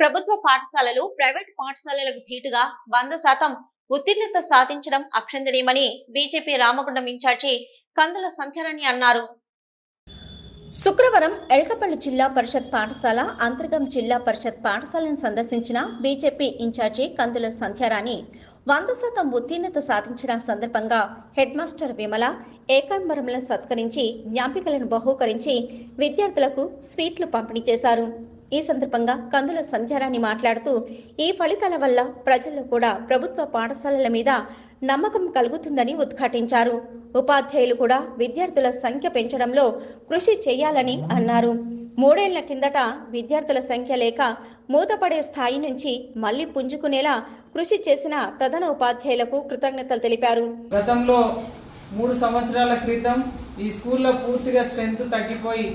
ప్రభుత్వ పాఠశాలలు ప్రైవేట్ పాఠశాలలకు ధీటుగా వంద శాతం ఉత్తీర్ణత సాధించడం అభ్యంతరీయమని BJP Ramagundam in charge Kandula Sandhyarani అన్నారు. శుక్రవారం ఎలకపల్లి జిల్లా పరిషత్ పాఠశాల అంతర్గం జిల్లా పరిషత్ పాఠశాలను సందర్శించిన బీజేపీ ఇన్ఛార్జి కందుల సంధ్యారాణి వంద శాతం ఉత్తీర్ణత సాధించిన సందర్భంగా హెడ్ మాస్టర్ విమల ఏకాంబరములను సత్కరించి జ్ఞాపికలను బహూకరించి విద్యార్థులకు స్వీట్లు పంపిణీ చేశారు. ఈ సందర్భంగా కందుల సంధ్యారాణి మాట్లాడుతూ ఈ ఫలితాల వల్ల ప్రజల్లో కూడా ప్రభుత్వ పాఠశాలల మీద నమ్మకం కలుగుతుందని ఉద్ఘాటించారు. ఉపాధ్యాయులు కూడా విద్యార్థుల సంఖ్య పెంచడంలో కృషి చేయాలని అన్నారు. మూడేళ్ళ కిందట విద్యార్థుల సంఖ్య లేక మూతపడే స్థాయి నుంచి మళ్ళీ పుంజుకునేలా కృషి చేసిన ప్రధాన ఉపాధ్యాయులకు కృతజ్ఞతలు తెలిపారు. గతంలో మూడు సంవత్సరాల క్రితం ఈ స్కూల్లో పూర్తిగా స్ట్రెంత్ తగ్గిపోయి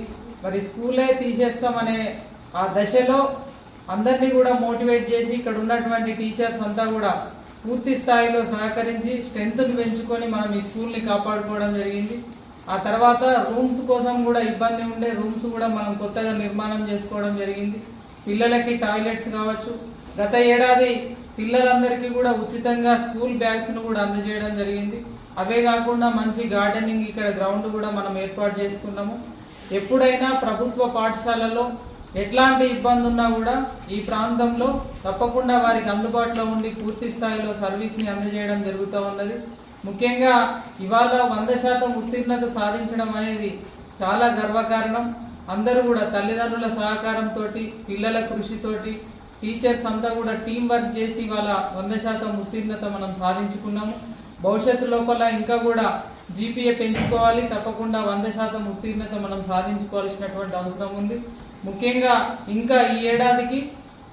మరి స్కూలే తీసేస్తామనే ఆ దశలో అందరినీ కూడా మోటివేట్ చేసి ఇక్కడ ఉన్నటువంటి టీచర్స్ అంతా కూడా పూర్తి స్థాయిలో సహకరించి స్ట్రెంత్ని పెంచుకొని మనం ఈ స్కూల్ని కాపాడుకోవడం జరిగింది. ఆ తర్వాత రూమ్స్ కోసం కూడా ఇబ్బంది ఉండే రూమ్స్ కూడా మనం కొత్తగా నిర్మాణం చేసుకోవడం జరిగింది. పిల్లలకి టాయిలెట్స్ కావచ్చు. గత ఏడాది పిల్లలందరికీ కూడా ఉచితంగా స్కూల్ బ్యాగ్స్ను కూడా అందజేయడం జరిగింది. అవే కాకుండా మంచి గార్డెనింగ్ ఇక్కడ గ్రౌండ్ కూడా మనం ఏర్పాటు చేసుకున్నాము. ఎప్పుడైనా ప్రభుత్వ పాఠశాలలో ఎట్లాంటి ఇబ్బంది ఉన్నా కూడా ఈ ప్రాంతంలో తప్పకుండా వారికి అందుబాటులో ఉండి పూర్తి స్థాయిలో సర్వీస్ని అందజేయడం జరుగుతూ ఉన్నది. ముఖ్యంగా ఇవాళ వంద శాతం ఉత్తీర్ణత సాధించడం అనేది చాలా గర్వకారణం. అందరూ కూడా తల్లిదండ్రుల సహకారంతో పిల్లల కృషితోటి టీచర్స్ అంతా కూడా టీం వర్క్ చేసి ఇవాళ వంద శాతం ఉత్తీర్ణత మనం సాధించుకున్నాము. భవిష్యత్తు లోపల ఇంకా కూడా జీపీఏ పెంచుకోవాలి. తప్పకుండా వంద శాతం ఉత్తీర్ణత మనం సాధించుకోవాల్సినటువంటి అవసరం ఉంది. ముఖ్యంగా ఇంకా ఈ ఏడాదికి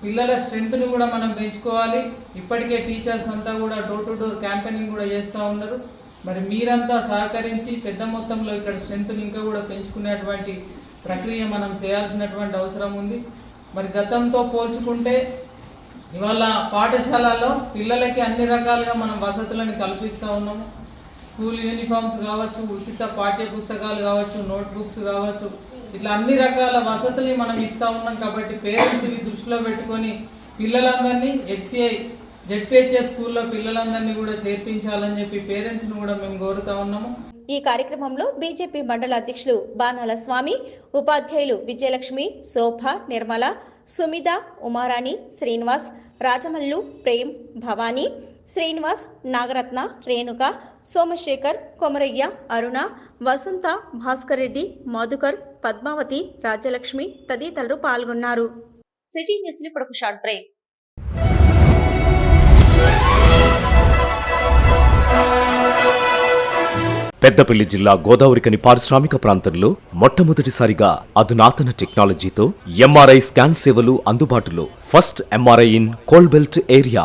పిల్లల స్ట్రెంత్ను కూడా మనం పెంచుకోవాలి. ఇప్పటికే టీచర్స్ అంతా కూడా డోర్ టు డోర్ క్యాంపెయినింగ్ కూడా చేస్తూ ఉన్నారు. మరి మీరంతా సహకరించి పెద్ద మొత్తంలో ఇక్కడ స్ట్రెంత్ను ఇంకా కూడా పెంచుకునేటువంటి ప్రక్రియ మనం చేయాల్సినటువంటి అవసరం ఉంది. మరి గతంతో పోల్చుకుంటే ఇవాళ పాఠశాలలో పిల్లలకి అన్ని రకాలుగా మనం వసతులను కల్పిస్తూ ఉన్నాము స్కూల్ యూనిఫామ్స్ కావచ్చు ఉచిత పాఠ్య పుస్తకాలు కావచ్చు నోట్బుక్స్ కావచ్చు ఇట్లా అన్ని రకాల వసతుల్ని మనం ఇస్తా ఉన్నాం కాబట్టి పేరెంట్స్ ఇవి దృష్టిలో పెట్టుకొని పిల్లలందరినీ ఎఫ్సిఐ జెడ్పిహెచ్ఎస్ స్కూల్లో పిల్లలందరినీ కూడా చేర్పించాలని చెప్పి పేరెంట్స్ని కూడా మేము కోరుతా ఉన్నాము. ఈ కార్యక్రమంలో బీజేపీ మండల అధ్యక్షులు బాణాల స్వామి ఉపాధ్యాయులు విజయలక్ష్మి శోభ నిర్మల సుమిత ఉమారాణి శ్రీనివాస్ రాజమల్లు ప్రేమ్ భవానీ శ్రీనివాస్ నాగరత్న రేణుక సోమశేఖర్ కొమరయ్య అరుణ వసంత భాస్కర్ రెడ్డి మధుకర్ పద్మావతి రాజలక్ష్మి తదితరులు పాల్గొన్నారు. సిటీ న్యూస్ ఇప్పుడు ఒక షార్ట్ బ్రేక్. పెద్దపల్లి జిల్లా గోదావరికని పారిశ్రామిక ప్రాంతంలో మొట్టమొదటిసారిగా అధునాతన టెక్నాలజీతో ఎంఆర్ఐ స్కాన్ సేవలు అందుబాటులో. First MRI in coal belt area.